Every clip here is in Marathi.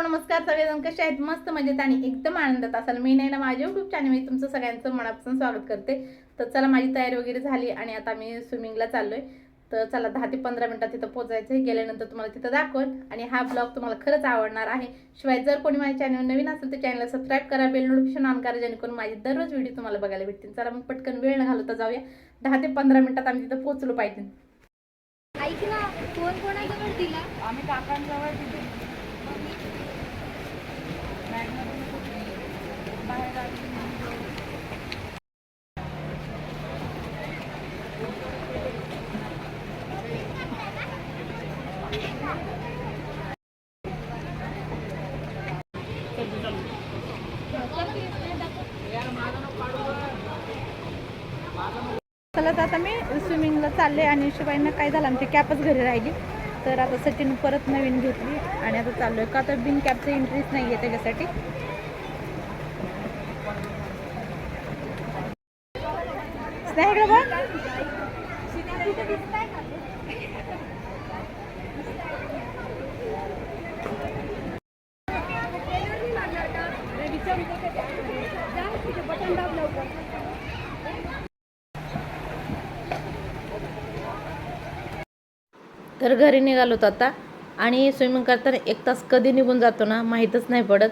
हॅलो नमस्कार. सगळेजण कसे आहेत? मस्त मजेत आणि एकदम आनंदात असाल. मी नाही ना माझ्या युट्यूब चॅनलमध्ये तुमचं सगळ्यांचं मनापासून स्वागत करते. तर चला माझी तयारी वगैरे झाली आणि आता मी स्विमिंगला चाललोय. तर चला दहा ते पंधरा मिनिटात तिथं पोचायचं आहे. गेल्यानंतर तुम्हाला तिथं दाखवल आणि हा ब्लॉग तुम्हाला खरंच आवडणार आहे. शिवाय जर कोणी माझ्या चॅनल नवीन असेल तर चॅनलला सबस्क्राईब करा. बेल नोटिफिकेशन ऑन करा जेणेकरून माझे दररोज व्हिडिओ तुम्हाला बघायला भेटतील. चला मग पटकन वेळ न घालवता जाऊया. दहा ते पंधरा मिनिटात आम्ही तिथं पोहोचलो पाहिजे. ऐक ना फोन कोणाजवळ दिला? आम्ही काकांजवळ तिथे चला तर आता मी स्विमिंगला चालले आणि शिवायनं काय झालं आमची कॅपच घरी राहिली. तर आता सचिन परत नवीन घेतली आणि आता चाललोय. का तर बिन कॅपचं इंटरेस्ट नाही आहे त्याच्यासाठी बटन दाब लवकर. तर घरी निघालोत आता. आणि स्विमिंग करताना एक तास कधी निघून जातो ना माहीतच नाही पडत.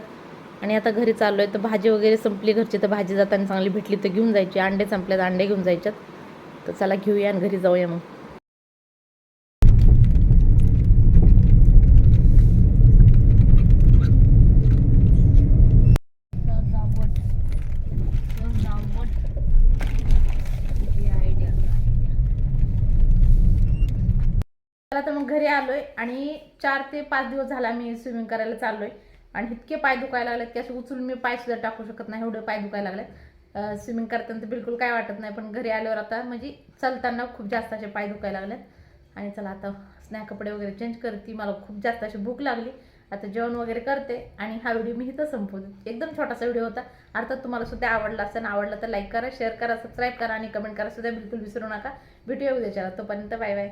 आणि आता घरी चाललो आहे तर भाजी वगैरे संपली घरची तर भाजी जाताना चांगली भेटली तर घेऊन जायची. अंडे संपल्यात अंडे घेऊन जायच्यात. तर चला घेऊया आणि घरी जाऊया मग. चला तर मग घरी आलोय आणि चार ते पाच दिवस झाला मी स्विमिंग करायला चाललोय. आणि इतके पाय दुखायला लागलेत की असे उचलून मी पाय सुद्धा टाकू शकत नाही एवढे पाय दुखायला लागलेत. स्विमिंग करताना तर बिलकुल काय वाटत नाही पण घरी आल्यावर आता म्हणजे चालताना खूप जास्त असे पाय दुखायला लागलेत. आणि चला आता स्नॅक कपडे वगैरे चेंज करते मला खूप जास्त अशी भूक लागली. आता जेवण वगैरे करते आणि हा व्हिडिओ मी इथं संपवते. एकदम छोटासा व्हिडिओ होता. अर्थात तुम्हाला सुद्धा आवडला असेल आवडला तर लाईक करा शेअर करा सबस्क्राईब करा आणि कमेंट करा सुद्धा बिलकुल विसरू नका. व्हिडिओ उद्याच्याला तोपर्यंत बाय बाय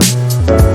Thank